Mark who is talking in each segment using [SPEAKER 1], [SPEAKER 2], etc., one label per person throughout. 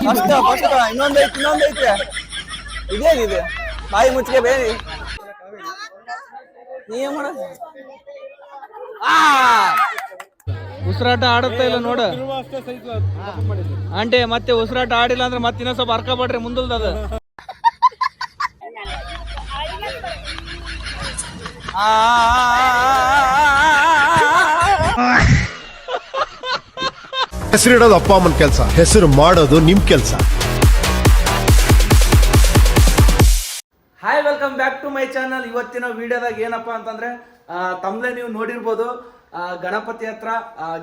[SPEAKER 1] First first ಇನ್ನೊಂದ್ ಐತಿ ಇದೇನು ಇದೆ ಬಾಯಿ ಮುಚ್ಚಿಗೆ ಬೇರೆ. ನೀ ಮಾಡ?
[SPEAKER 2] ಉಸಿರಾಟ ಆಡುತ್ತಾ ಇಲ್ಲ ನೋಡ. ಆಂಟಿ ಮತ್ತೆ ಉಸಿರಾಟ ಆಡಿಲ್ಲ ಅಂದ್ರೆ ಮತ್ತೆ ಇನ್ನೊಂದ್ ಸ್ವಲ್ಪ ಹರ್ಕೊಬೇಡ್ರಿ ಮುಂದಲ್ದ ಅದು.
[SPEAKER 1] ಆ,
[SPEAKER 3] ಹೆಸರಿಡೋದು ಅಪ್ಪ ಅಮ್ಮನ ಕೆಲಸ, ಹೆಸರು ಮಾಡೋದು ನಿಮ್ ಕೆಲಸ.
[SPEAKER 2] Hi welcome back to my channel ಇವತ್ತಿನ ವಿಡಿಯೋದಾಗ ಏನಪ್ಪ ಅಂತಂದ್ರೆ ತಮ್ಮಲೆ ನೀವು ನೋಡಿರ್ಬೋದು ಗಣಪತಿ ಹತ್ರ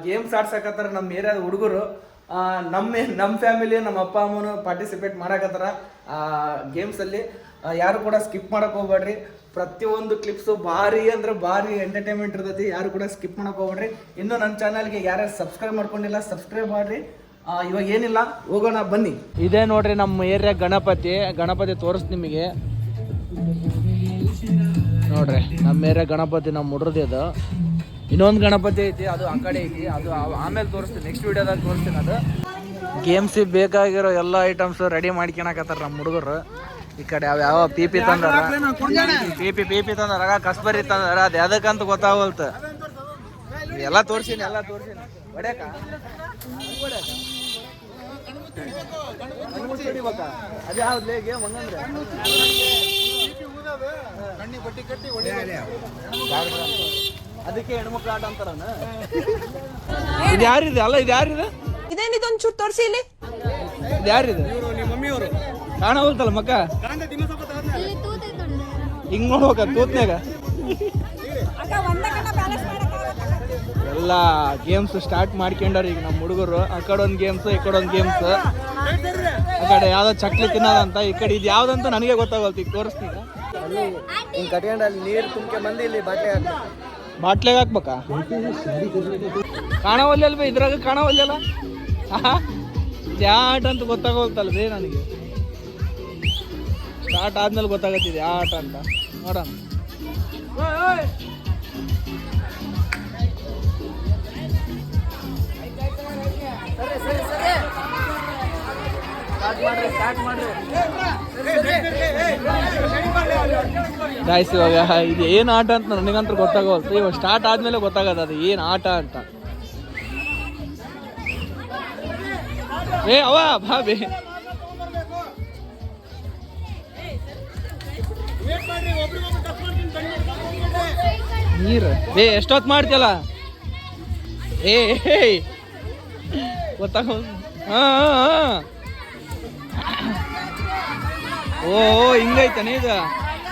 [SPEAKER 2] ಗೇಮ್ಸ್ ಆಡ್ಸಕತ್ತಾರ ನಮ್ಮ ಏರಿಯಾದ ಹುಡುಗರು. ನಮ್ಮ ನಮ್ಮ ಫ್ಯಾಮಿಲಿ ನಮ್ಮ ಅಪ್ಪ ಅಮ್ಮನು ಪಾರ್ಟಿಸಿಪೇಟ್ ಮಾಡಕತ್ತಾರ. ಗೇಮ್ಸಲ್ಲಿ ಯಾರು ಕೂಡ ಸ್ಕಿಪ್ ಮಾಡಕ್ ಹೋಗ್ಬೇಡ್ರಿ. ಪ್ರತಿಯೊಂದು ಕ್ಲಿಪ್ಸು ಭಾರಿ ಅಂದ್ರೆ ಭಾರಿ ಎಂಟರ್ಟೈನ್ಮೆಂಟ್ ಇರ್ತೈತಿ. ಯಾರು ಕೂಡ ಸ್ಕಿಪ್ ಮಾಡಕ್ ಹೋಗ್ಬೇಡ್ರಿ. ಇನ್ನು ನನ್ನ ಚಾನಲ್ಗೆ ಯಾರ್ಯಾರು ಸಬ್ಸ್ಕ್ರೈಬ್ ಮಾಡ್ಕೊಂಡಿಲ್ಲ ಸಬ್ಸ್ಕ್ರೈಬ್ ಮಾಡ್ರಿ. ಇವಾಗ ಏನಿಲ್ಲ, ಹೋಗೋಣ, ಬನ್ನಿ. ಇದೇ ನೋಡ್ರಿ ನಮ್ಮ ಏರಿಯಾ ಗಣಪತಿ. ಗಣಪತಿ ತೋರಿಸ್ ನಿಮಗೆ. ನೋಡ್ರಿ, ನಮ್ಮ ಏರಿಯಾ ಗಣಪತಿ ನಮ್ಮ ಹುಡ್ರದ್ದು ಇದು. ಇನ್ನೊಂದು ಗಣಪತಿ ಐತಿ ಅದು ಆ ಕಡೆ ಐತಿ ಅದು ಆಮೇಲೆ ತೋರಿಸ್ತೀನಿ ನೆಕ್ಸ್ಟ್ ವಿಡಿಯೋದಾಗ ತೋರಿಸ್ತೀನಿ ಅದು. ಗೇಮ್ಸಿಗೆ ಬೇಕಾಗಿರೋ ಎಲ್ಲ ಐಟಮ್ಸ್ ರೆಡಿ ಮಾಡ್ಕೊಳಕತ್ತಾರ ನಮ್ಮ ಹುಡುಗರು. ಈ ಕಡೆ ಯಾವ ಯಾವ ಪಿ ಪಿ ತಂದಾರ? ಪಿ ಪಿ ಪಿ ಪಿ ತಂದಾರ ಕಸ್ಬರಿ ತಂದಾರ ಅದು ಎದಕ್ಕಂತ ಗೊತ್ತಾಗಲ್ತ ಎಲ್ಲ ತೋರಿಸಿನಿ ಎಲ್ಲ ತೋರಿಸಿನಿ. ಹೊಡ್ಯಾಕ? ಅದೇ ಯಾವ್ದು ಗೇಮ್ ಹಂಗಂದ್ರೆ? ಅದಕ್ಕೆ ಹೆಣ್ಮಕ್ಳು ಆಟ ಅಂತಾರನ? ಇದು ಯಾರಿದೆ? ಅಲ್ಲ ಇದು ಯಾರಿದೆ?
[SPEAKER 4] ಇದೇನಿದೊಂದು ಚೂರು ತೋರಿಸಿ ಇಲ್ಲಿ.
[SPEAKER 2] ಇದು ಯಾರಿದೆ? ಕಾಣವಲ್ತಲ್ಲ ಮಕ್ಕ? ಹಿಂಗ್ ನೋಡ್ಬೇಕ ತೂತ್ನ್ಯಾಗ. ಎಲ್ಲ ಗೇಮ್ಸ್ ಸ್ಟಾರ್ಟ್ ಮಾಡ್ಕೊಂಡಾರ ಈಗ ನಮ್ಮ ಹುಡುಗರು. ಆ ಕಡೆ ಒಂದು ಗೇಮ್ಸ್ ಈ ಕಡೆ ಒಂದು ಗೇಮ್ಸ್ ಆ ಕಡೆ ಯಾವ್ದೋ ಚಕ್ಲಿ ತಿನ್ನೋದಂತ ಈ ಕಡೆ ಇದು ಯಾವ್ದಂತ ನನಗೆ ಗೊತ್ತಾಗಲ್ತು ಈಗ ತೋರಿಸ್ತೀಗ
[SPEAKER 1] ಹಿಂಗೆ ಕಟ್ಕೊಂಡು ಅಲ್ಲಿ ನೀರು ತುಂಬ್ಕೊಂಡ್ ಬಂದು ಇಲ್ಲಿ ಬಟ್ಟೆ ಹಾಕ್ಬೇಕು.
[SPEAKER 2] ಬಾಟ್ಲಿಗೆ ಹಾಕ್ಬೇಕಾ? ಕಾಣವಲ್ಲಿ ಅಲ್ವೇ, ಇದ್ರಾಗ ಕಾಣವಲ್ಲಿ ಆಟ ಅಂತ ಗೊತ್ತಾಗೋಲ್ತಲ್ಲ ಬೇ ನನಗೆ? ಸ್ಟಾರ್ಟ್ ಆದ್ಮೇಲೆ ಗೊತ್ತಾಗತ್ತಿದೆ ಆಟ ಅಂತ. ನೋಡೋಣ. ಗಾಯ್ಸ್ ಇವಾಗ ಇದು ಏನು ಆಟ ಅಂತ ನನಗಂತೂ ಗೊತ್ತಾಗೋಲ್ತು ಇವಾಗ ಸ್ಟಾರ್ಟ್ ಆದ್ಮೇಲೆ ಗೊತ್ತಾಗದ ಅದು ಏನು ಆಟ ಅಂತ. ಏ ಅವ ಬಾಬಿ ನೀರು. ಏ ಎಷ್ಟೊತ್ತು ಮಾಡ್ತಿಯಲ್ಲ? ಏ ಗೊತ್ತಾಗ ಹಾ ಹಾ. ಓ, ಹಿಂಗೈತಾನೆ ಇದು.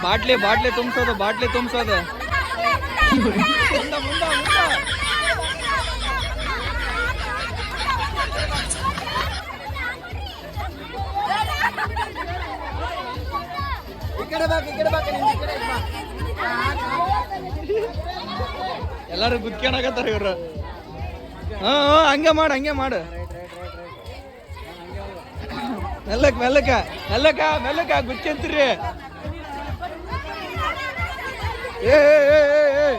[SPEAKER 2] ಬಾಟ್ಲಿ ಬಾಟ್ಲಿ ತುಂಬಿಸೋದು ಬಾಟ್ಲಿ ತುಂಬಿಸೋದು. ಎಲ್ಲಾರು ಗುದ್ಕೊಂಡಾಗತ್ತಾರ ಇವ್ರು. ಹಾ, ಹಂಗೆ ಮಾಡು ಹಂಗೆ ಮಾಡು. ಮೆಲ್ಲಕ್ ಮೆಲ್ಲಕ ಮೆಲ್ಲಕ ಮೆಲ್ಲಕ ಗುದ್ಕೊಂತೀರಿ ಏ ಏ, ಏ, ಏ, ಏ.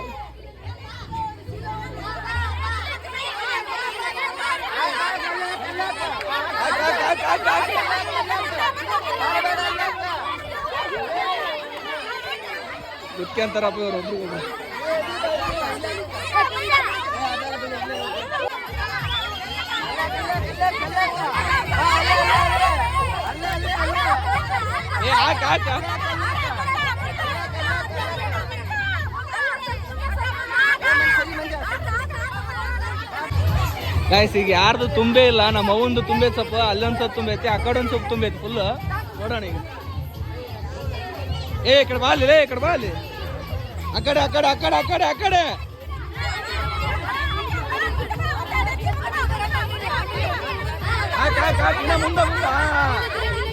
[SPEAKER 2] ಹಾಕ್, ಹಾಕ್, ಏ ಹಾಕ್ ಹಾಕ್ ಗೈಸ್ ಗಾಯ್ಸ್ ಈಗ ಯಾರ್ದು ತುಂಬೇ ಇಲ್ಲ ನಮ್ಮ ಅವಂದು ತುಂಬೆ ಸ್ವಲ್ಪ ಅಲ್ಲೊಂದ್ ಸ್ವಲ್ಪ ತುಂಬೈತಿ ಆ ಕಡೆ ಒಂದ್ ಸ್ವಲ್ಪ ತುಂಬೈತಿ ಫುಲ್ ನೋಡೋಣ ಈಗ. ಏ ಈ ಕಡೆ ಬಾ ಏ ಈ ಕಡೆ ಬಾ ಅಲ್ಲಿ. ಆ ಕಡೆ ಆ ಕಡೆ ಆ ಕಡೆ ಆ ಕಡೆ ಆ ಕಡೆ. ಹಾಕ್ ಹಾಕ್ ಹಾಕ್ ಇನ್ನ ಮುಂದೆ ಮುಂದೆ.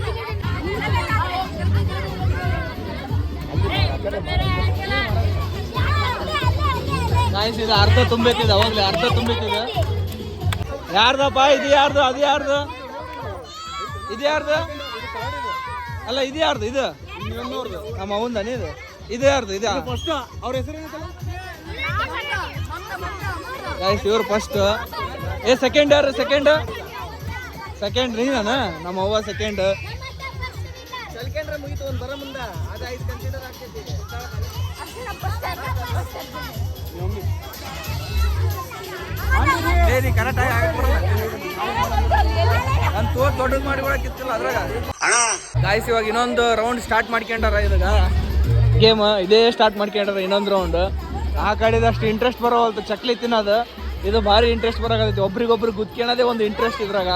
[SPEAKER 2] ಇದು ಅರ್ಧ ತುಂಬೈತಿದೆ ಅವಾಗಲೇ ಅರ್ಧ ತುಂಬೈತಿದೆ ಯಾರ್ದಪ್ಪ ಇದು ಯಾರ್ದು? ಅದು ಯಾರ್ದು? ಇದು ಯಾರ್ದು? ಅಲ್ಲ, ಇದು ಯಾರ್ದು? ಇದು? ನಮ್ಮ ಅವಂದ ಇದು ಇದು ಯಾರ್ದು? ಇದು?
[SPEAKER 1] ಅವ್ರ ಹೆಸರು
[SPEAKER 2] ಗಾಯ್ಸ್ ಇವ್ರು ಫಸ್ಟ್ ಏ ಸೆಕೆಂಡ್ ಯಾರು? ಸೆಕೆಂಡ್ ಸೆಕೆಂಡ್ ನೀನ ನಮ್ಮ ಅವ್ವ ಸೆಕೆಂಡ್ ಏ ಕರೆಕ್ಟ್ ನಾನು ತೋ ದೊಡ್ಡದು ಮಾಡಿ ಕಿತ್ತಿಲ್ಲ ಅದ್ರಾಗ. ಗಾಯ್ಸ್ ಇವಾಗ ಇನ್ನೊಂದು ರೌಂಡ್ ಸ್ಟಾರ್ಟ್ ಮಾಡ್ಕೊಂಡಾರ ಇದಾಗ ಗೇಮ್ ಇದೇ ಸ್ಟಾರ್ಟ್ ಮಾಡ್ಕೊಂಡಾರ ಇನ್ನೊಂದು ರೌಂಡ್ ಆ ಕಡೆದು ಅಷ್ಟು ಇಂಟ್ರೆಸ್ಟ್ ಬರೋವಲ್ತು. ಚಕ್ಲಿ ತಿನ್ನೋದು. ಇದು ಭಾರಿ ಇಂಟ್ರೆಸ್ಟ್ ಬರೋಕೈತಿ ಒಬ್ರಿಗೊಬ್ರು ಗುದ್ಕೊಳ್ಳೋದೇ ಒಂದು ಇಂಟ್ರೆಸ್ಟ್ ಇದ್ರಾಗ.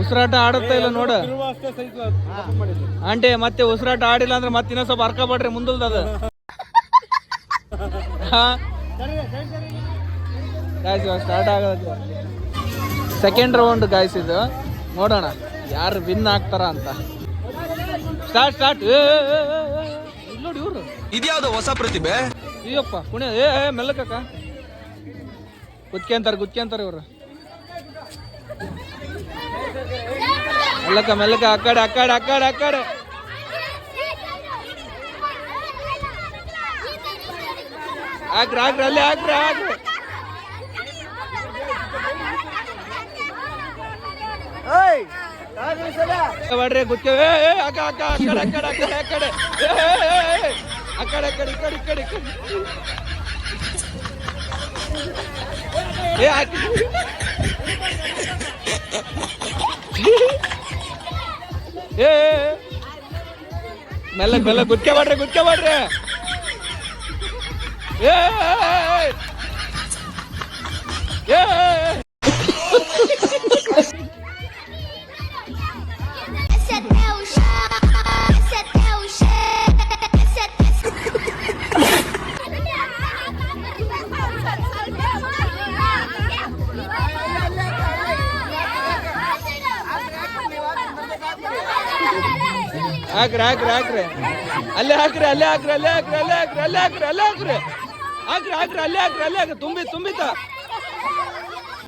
[SPEAKER 2] ಉಸಿರಾಟ ಆಡುತ್ತಾ ಇಲ್ಲ ನೋಡು. ಆಂಟಿ ಮತ್ತೆ ಉಸಿರಾಟ ಆಡಿಲ್ಲ ಅಂದ್ರೆ ಮತ್ತೆ ಇನ್ನೊಂದ್ ಸ್ವಲ್ಪ ಅರ್ಕ ಬಿಡ್ರಿ ಮುಂದಲ್ದ ಅದು. ಗಾಯ್ಸ್ ಇವಾಗ ಸ್ಟಾರ್ಟ್ ಆಗೋದು ಸೆಕೆಂಡ್ ರೌಂಡ್ ಗಾಯ್ಸ್ ಇದು. ನೋಡೋಣ ಯಾರು ವಿನ್ ಆಗ್ತಾರ ಅಂತ. ಸ್ಟಾರ್ಟ್ ಸ್ಟಾರ್ಟ್ ನೋಡಿ ಇವ್ರು.
[SPEAKER 1] ಇದ್ಯಾವ್ದು ಹೊಸ ಪ್ರತಿಭೆ?
[SPEAKER 2] ಅಯ್ಯಪ್ಪ ಪುಣ್ಯ. ಏ ಗುತ್ಕೆ ಮೆಲ್ಲಕಕ್ಕ ಗುದ್ಕೆಂತಾರ ಅಂತಾರೆ ಇವ್ರು. ಮೆಲ್ಲಕ ಮೆಲ್ಲಕ ಆ ಕಡೆ ಆ ಕಡೆ ಆ ಕಡೆ ಆ ಕಡೆ ಹಾಕ್ರಿ ಹಾಕ್ರಿ ಅಲ್ಲೇ ಹಾಕ್ರಿ ಹಾಕ್ರಿ ಮಾಡ್ರಿ ಗುತ್ತೆ ಏ ಏ ಅಕ್ಕ ಅಕ್ಕ ಆ ಕಡೆ ಆ ಕಡೆ ಆ ಕಡೆ ಆ ಕಡೆ ಏ, ಏ, ಏ, ಏ, ಆ ಕಡೆ ಆ ಕಡೆ ಈ ಕಡೆ ಈ ಕಡೆ ಈ ಕಡೆ ಏ ಹಾಕಿ ಏ. ಮೆಲ್ಲ ಮೆಲ್ಲ ಗುದ್ಕೆ ಮಾಡ್ರಿ ಗುದ್ಕೆ ಮಾಡ್ರಿ. ಏ ಏ, ಹಾಕ್ರಿ. ಅಲ್ಲೇ ಹಾಕ್ರಿ ಅಲ್ಲೇ ಹಾಕ್ರಿ ಅಲ್ಲೇ ಹಾಕ್ರಿ ಅಲ್ಲೇ ಹಾಕ್ರಿ ಅಲ್ಲೇ ಹಾಕ್ರಿ ಅಲ್ಲೇ ಹಾಕ್ರಿ. ಹಾಕ್ರಿ ಹಾಕ್ರಿ, ಅಲ್ಲೇ ಹಾಕ್ರಿ ಅಲ್ಲೇ ಹಾಕ್ರಿ. ತುಂಬಿ ತುಂಬಿತ.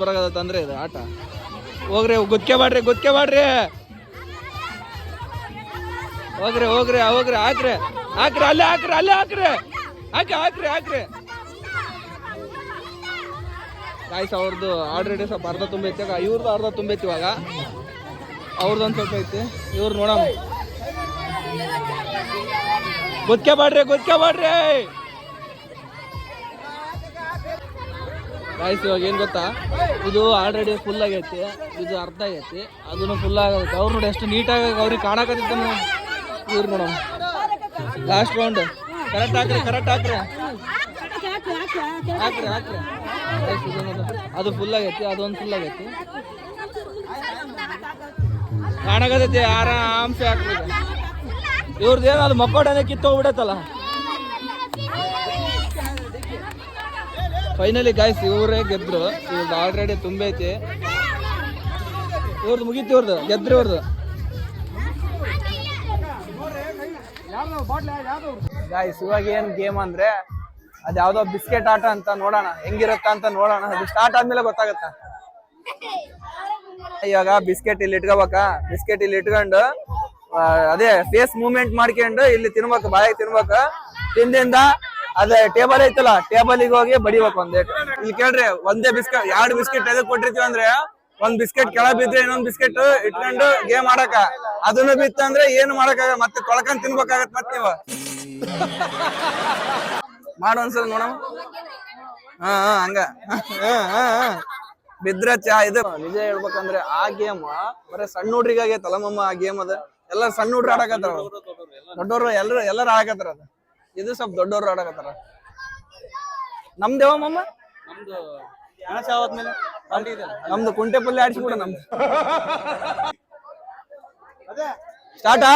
[SPEAKER 2] ಬರಗದ ತಂದ್ರೆ ಇದು ಆಟ. ಹೋಗ್ರಿ ಗುತ್ಕೆ ಮಾಡ್ರಿ ಗುತ್ಕೆ ಮಾಡ್ರಿ. ಹೋಗ್ರಿ ಹೋಗ್ರಿ ಹೋಗ್ರಿ, ಹಾಕ್ರಿ. ಹಾಕ್ರಿ, ಅಲ್ಲೇ ಹಾಕ್ರಿ ಅಲ್ಲೇ ಹಾಕ್ರಿ. ಹಾಕಿ ಹಾಕ್ರಿ ಹಾಕ್ರಿ. ಕಾಯ್ಸ ಅವ್ರದ್ದು ಆಲ್ರೆಡಿ ಸ್ವಲ್ಪ ಅರ್ಧ ತುಂಬೈತಿ ಇವ್ರದ್ದು ಅರ್ಧ ತುಂಬೈತಿ ಇವಾಗ. ಅವ್ರದ್ದು ಒಂದು ಸ್ವಲ್ಪ ಐತಿ. ಇವ್ರು ನೋಡಮ್ಮ. ಗುತ್ಕೆ ಮಾಡ್ರಿ ಗಾಯ್ಸ್ ಇವಾಗ ಏನ್ ಗೊತ್ತಾ? ಇದು ಆಲ್ರೆಡಿ ಫುಲ್ ಆಗೈತಿ. ಇದು ಅರ್ಧ ಆಗೈತಿ. ಅದನ್ನು ಫುಲ್ ಆಗೈತಿ ಅವ್ರು ನೋಡಿ ಎಷ್ಟು ನೀಟಾಗಿ ಅವ್ರಿಗೆ ಕಾಣಕತ್ತಿತ್ತ ಇವ್ರು ನೋಡಮ್ಮ ಲಾಸ್ಟ್ ರೌಂಡ್ ಕರೆಕ್ಟ್ ಹಾಕ್ರಿ ಕರೆಕ್ಟ್ ಹಾಕ್ರಿ. ಹಾಕ್ರಿ ಹಾಕ್ರಿ. ಅದು ಫುಲ್ ಆಗೈತಿ, ಅದೊಂದು ಫುಲ್ ಆಗೈತಿ. ಕಾಣಕತ್ತೈತಿ ಆರಾಮ್ಸೆ ಹಾಕ್ಬೇಕು. ಇವ್ರದ್ದು ಏನೋ ಅದು ಮಕ್ಕೋಡನೆ ಕಿತ್ತೋಗ್ಬಿಡತ್ತಲ್ಲ ಫೈನಲಿ ಗಾಯ್ಸ್ ಇವರೇ ಗೆದ್ರು. ಇವ್ರದ್ದು ಆಲ್ರೆಡಿ ತುಂಬೈತಿ. ಇವ್ರದ್ದು ಮುಗೀತು ಇವ್ರದ್ದು ಗೆದ್ರು ಇವ್ರದ್ದು ಗಾಯ್ಸ್ ಇವಾಗ ಏನ್ ಗೇಮ್ ಅಂದ್ರೆ, ಅದ್ ಯಾವ್ದೋ ಬಿಸ್ಕೆಟ್ ಆಟ ಅಂತ ನೋಡೋಣ. ಹೆಂಗಿರತ್ತ ಅಂತ ನೋಡೋಣ. ಅದು ಸ್ಟಾರ್ಟ್ ಆದ್ಮೇಲೆ ಗೊತ್ತಾಗತ್ತ. ಇವಾಗ ಬಿಸ್ಕೆಟ್ ಇಲ್ಲಿ ಇಟ್ಕೋಬೇಕಾ? ಬಿಸ್ಕೆಟ್ ಇಲ್ಲಿ ಇಟ್ಕೊಂಡು ಅದೇ ಫೇಸ್ ಮೂವ್ಮೆಂಟ್ ಮಾಡ್ಕೊಂಡು ಇಲ್ಲಿ ತಿನ್ಬೇಕು, ಬಾಯಿಗೆ ತಿನ್ಬೇಕು. ತಿಂದಿಂದ ಅದೇ ಟೇಬಲ್ ಐತಲ್ಲ ಟೇಬಲಿಗೆ ಹೋಗಿ ಬಡಿಬೇಕು ಒಂದೇ ಇಲ್ಲಿ ಕೇಳ್ರಿ, ಒಂದೇ ಬಿಸ್ಕೆಟ್ ಎರಡು ಬಿಸ್ಕೆಟ್ ಎದಕ್ ಕೊಟ್ಟಿರ್ತೀವಿ ಅಂದ್ರೆ ಒಂದ್ ಬಿಸ್ಕೆಟ್ ಕೆಳ ಬಿದ್ರೆ ಇನ್ನೊಂದ್ ಬಿಸ್ಕೆಟ್ ಇಟ್ಕೊಂಡು ಗೇಮ್ ಆಡಕ. ಅದನ್ನು ಬಿತ್ತಂದ್ರೆ ಏನು ಮಾಡಕ್ಕಾಗ ಮತ್ತೆ ತೊಳ್ಕೊಂಡ್ ತಿನ್ಬೇಕಾಗತ್ ಮತ್ ನೀವು. ಮಾಡೋನ್ಸಲ್ ನೋಡಮ್ ಹಾ ಹಂಗ. ಬಿದ್ರ ಚಾ ಇದು. ನಿಜ ಹೇಳ್ಬೇಕಂದ್ರೆ ಆ ಗೇಮ್ ಬರೀ ಸಣ್ಣ ಹುಡ್ರಿಗಾಗೆ ತಲಮಮ್ಮ ಆ ಗೇಮ್ ಅದ. ಎಲ್ಲ ಸಣ್ಣ ಹುಡ್ರು ಆಡಕತ್ತಾರ ದೊಡ್ಡೋರು ಎಲ್ಲರೂ ಎಲ್ಲರೂ ಆಡಕತ್ತಾರ ಅದ. ಇದು ಸ್ವಲ್ಪ ದೊಡ್ಡವರು ಆಡಕತ್ತಾರ. ನಮ್ದೇವ ಮಮ್ಮ ನಮ್ದು ಕುಂಟೆ ಪಲ್ಯ ಆಡಿಸ್ಬಿಡ ನಮ್ದು. ಸ್ಟಾರ್ಟಾ?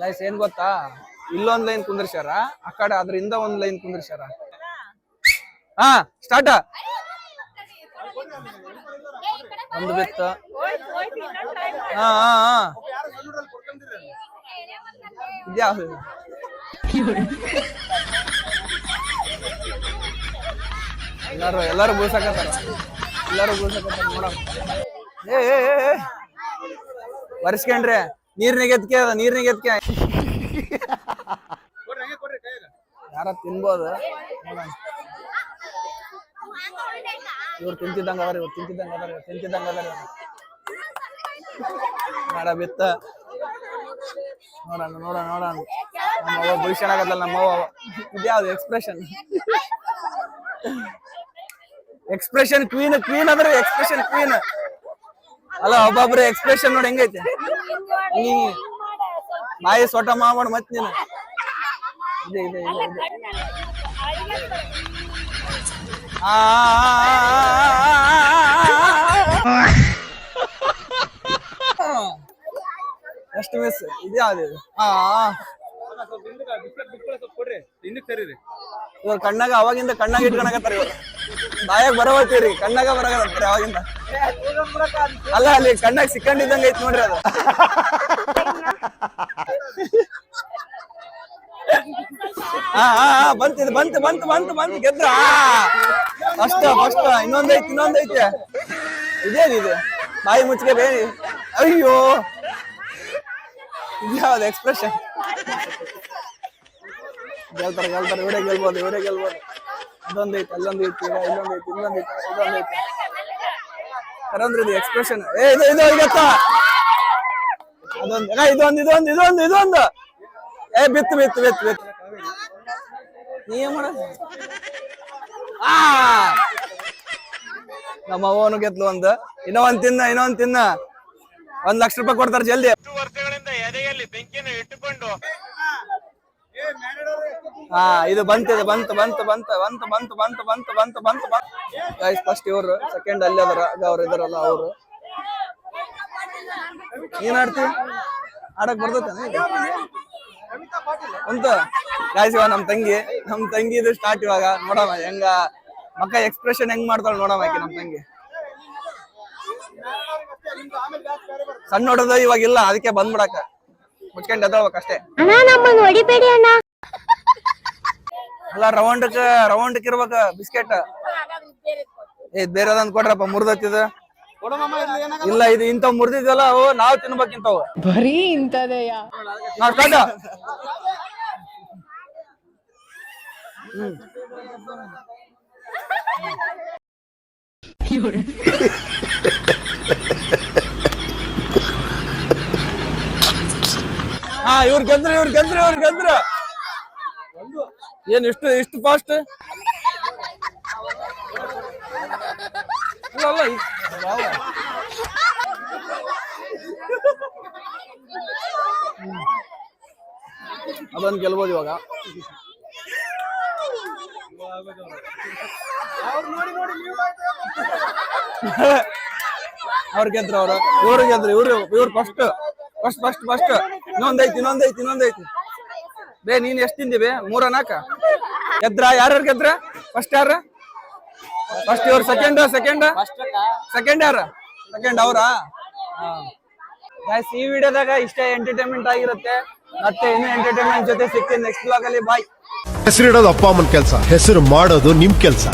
[SPEAKER 2] ಲೈಸ್ ಏನ್ ಗೊತ್ತಾ? ಇಲ್ಲೊಂದ್ ಲೈನ್ ಕುಂದ್ರಸ್ಯಾರ ಆ ಕಡೆ ಅದ್ರಿಂದ ಒಂದ್ ಲೈನ್ ಕುಂದ್ರಿಸ್ಯಾರ. ಹಾ ಸ್ಟಾರ್ಟ? ಒಂದು ಬಿತ್ತ. ಹಾ ಹಾ ಹಾ. ಇದ್ಯಾವ್ದು ಎಲ್ಲಾರು ಎಲ್ಲಾರು ಬೂಸಕತ್ತಾರ ಎಲ್ಲಾರು ಬೂಸಕತ್ತಾರ ನೋಡಮ್ ಏ ಒರೆಸ್ಕೊಂಡ್ರೆ ನೀರ್ನಾಗ ಎತ್ಕೆ ಅದ ನೀರ್ನಾಗ ಯಾರ ತಿನ್ಬೋದು ಇವ್ರು ತಿಂತಿದ್ದಂಗ ಅದಾರ ಇವ್ರು ತಿಂತಿದ್ದಂಗ ಅದಾರ ಇವ್ರು ತಿಂತಿದ್ದಂಗ ಅದಾರ. ಮಾಡ ಬಿತ್ತ ನೋಡೋಣ ನೋಡೋಣ ನೋಡೋಣ ನಮ್ಮ ಅವ್ವ ಭವಿಷ್ಯ ನಮ್ಮ ಅವ್ವ ಇದ್ಯಾವ್ದು ಎಕ್ಸ್ಪ್ರೆಷನ್ ಎಕ್ಸ್ಪ್ರೆಷನ್ ಕ್ವೀನ್ ಕ್ವೀನ್ ಅಂದ್ರೆ ಎಕ್ಸ್ಪ್ರೆಷನ್ ಕ್ವೀನ್ ಅಲ್ಲ ಒಬ್ಬೊಬ್ರು ಎಕ್ಸ್ಪ್ರೆಷನ್ ನೋಡಿ ಹೆಂಗೈತೆ ಬಾಯಿ ಸೊಟ ಮಾಡ್ ಮತ್ ನೀನು ಇದೆ ಇದೆ ಇದೆ ಆ, ಮಿಸ್ ಇದು ಆ ಇವ್ರ ಕಣ್ಣಾಗ ಅವಾಗಿಂದ ಕಣ್ಣಾಗ ಇಟ್ಕೊಳಕತ್ತಾರ ಇವಾಗ ಬಾಯಾಗ ಬರವತ್ತೀರಿ ಕಣ್ಣಾಗ ಬರಕತ್ತಾರ ಅವಾಗಿಂದ. ಅಲ್ಲ ಅಲ್ಲಿ ಕಣ್ಣಾಗ ಸಿಕ್ಕಂಡಿದ್ದಂಗ ಐತಿ ನೋಡ್ರಿ ಅದು. ಹಾ ಹಾ ಹಾ, ಬಂತು ಬಂತು ಬಂತು ಬಂತು ಗೆದ್ರ. ಫಸ್ಟ್ ಫಸ್ಟ್ ಇನ್ನೊಂದೈತಿ ಇನ್ನೊಂದೈತೆ. ಇದೇನಿದು? ಇದು ಬಾಯಿ ಮುಚ್ಚಿಗೆ ಬೇರೆ. ಅಯ್ಯೋ. ಇದ್ಯಾವ್ದು ಎಕ್ಸ್ಪ್ರೆಷನ್ ಗೆಲ್ತಾರೆ ಗೆಲ್ತಾರೆ, ಇವರೇ ಗೆಲ್ಬೋದು ಇವರೇ ಗೆಲ್ಬೋದು. ಅದೊಂದೈತೆ ಈಗ ಇಲ್ಲೊಂದೈತಿ ಇನ್ನೊಂದೈತಿ ಇದೊಂದೈತಿ ಕರಂದ್ರೆ ಇದು ಎಕ್ಸ್ಪ್ರೆಷನ್ ಏ, ಇದು ಇದು ಈಗತ್ತ ಅದೊಂದು ಇದೊಂದು ಇದೊಂದು ಇದೊಂದು ಇದೊಂದು. ಏ, ಬಿತ್ತು ಬಿತ್ತು ಬಿತ್ತು ಬಿತ್ತು. ನೀ ಏನ್ ಮಾಡ. ಆ! ನಮ್ಮ ಅವನು ಗೆದ್ಲು ಒಂದು. ಇನ್ನೊಂದ್ ತಿನ್ನ ಇನ್ನೊಂದ್ ತಿನ್ನ. ಒಂದ್ ಲಕ್ಷ ರೂಪಾಯಿ ಕೊಡ್ತಾರೆ ಜಲ್ದಿ. ಹಾ, ಇದು ಬಂತು ಇದು ಬಂತು ಬಂತು ಬಂತು ಬಂತು ಬಂತು ಬಂತು ಬಂತು ಬಂತು ಬಂತು ಬಂತು. ಫಸ್ಟ್ ಇವ್ರು ಸೆಕೆಂಡ್ ಅಲ್ಲಿ ಅದರ ಅವ್ರು ಇದಾರಲ್ಲ ಅವರು. ಏನ್ ಆಡ್ತಿ? ಆಡಕ್ ಬರ್ತೈತೆ ಅಂತ ಗಾಯ್ಸ್ ಇವಾಗ ನಮ್ ತಂಗಿ ನಮ್ ತಂಗಿ ಇದು ಸ್ಟಾರ್ಟ್ ಇವಾಗ, ನೋಡಮ್ಮ, ಹೆಂಗ, ಮಕ್ಕ ಎಕ್ಸ್ಪ್ರೆಷನ್ ಹೆಂಗ್ ಮಾಡ್ತಾಳ ನೋಡಮ್ಮ ಆಕೆ ನಮ್ ತಂಗಿ. ಸಣ್ಣ ಹೊಡೆದ ಇವಾಗ ಇಲ್ಲ, ಅದಕ್ಕೆ ಬಂದ್ಬಿಡಕ ಮುಚ್ಕೊಂಡ್ ಎದ್ದೇಳ್ಬೇಕು ಅಷ್ಟೇ.
[SPEAKER 5] ಅಣ್ಣ, ನಮ್ಮನ್ನು
[SPEAKER 2] ಅಲ್ಲ ರೌಂಡಕ್ ರೌಂಡ್ ಇರ್ಬೇಕ ಬಿಸ್ಕೆಟ್. ಏ ಬೇರೆ ಅದಂದ್ ಕೊಡ್ರಪ್ಪ ಮುರ್ದತ್ತಿದ ಇಲ್ಲ ಇದು ಇಂಥವ್ ಮುರ್ದಿದ್ವಲ್ಲ ಅವು ನಾವ್ ತಿನ್ಬೇಕಿಂತವು
[SPEAKER 4] ಬರೀ ಇಂಥದೆಯ
[SPEAKER 2] ನಾವ್ ಸ್ಟಾರ್ಟ್. ಹಾ ಇವ್ರ ಗಂದ್ರ ಇವ್ರ ಗಂದ್ರ ಇವ್ರ ಗೆದ್ರ. ಏನ್ ಇಷ್ಟು ಇಷ್ಟು ಫಾಸ್ಟ್ ಅಲ್ಲ ಗೆಲ್ಬೋದು ಇವಾಗ. ಅವ್ರ ಗೆದ್ರ ಅವ್ರ. ಇವ್ರು ಗೆದ್ರ ಇವ್ರು ಇವ್ರು ಫಸ್ಟ್ ಫಸ್ಟ್ ಫಸ್ಟ್ ಫಸ್ಟ್ ಇನ್ನೊಂದೈತಿ ಇನ್ನೊಂದೈತಿ ಇನ್ನೊಂದೈತಿ. ಬೇ ನೀನ್ ಎಷ್ಟು ಬೇ ಮೂರ ನಾಕ ಗೆದ್ರ? ಯಾರ್ಯಾರು ಗೆದ್ರ? ಫಸ್ಟ್ ಯಾರ? ಫಸ್ಟ್ ಇವ್ರ ಸೆಕೆಂಡ್ ಸೆಕೆಂಡ್ ಸೆಕೆಂಡ್ ಯಾರ? ಸೆಕೆಂಡ್ ಅವರಾ? ಈ ವಿಡಿಯೋದಾಗ ಇಷ್ಟೇ ಎಂಟರ್ಟೈನ್ಮೆಂಟ್ ಆಗಿರುತ್ತೆ. ಮತ್ತೆ ಇನ್ನು ಎಂಟರ್ಟೈನ್ಮೆಂಟ್ ಜೊತೆ ಸಿಗ್ತೀನಿ ನೆಕ್ಸ್ಟ್ ಬ್ಲಾಗ್ ಅಲ್ಲಿ. ಬಾಯ್
[SPEAKER 3] ಹೆಸರಿಡೋದು ಅಪ್ಪ ಅಮ್ಮನ ಕೆಲಸ. ಹೆಸರು ಮಾಡೋದು ನಿಮ್ ಕೆಲಸ.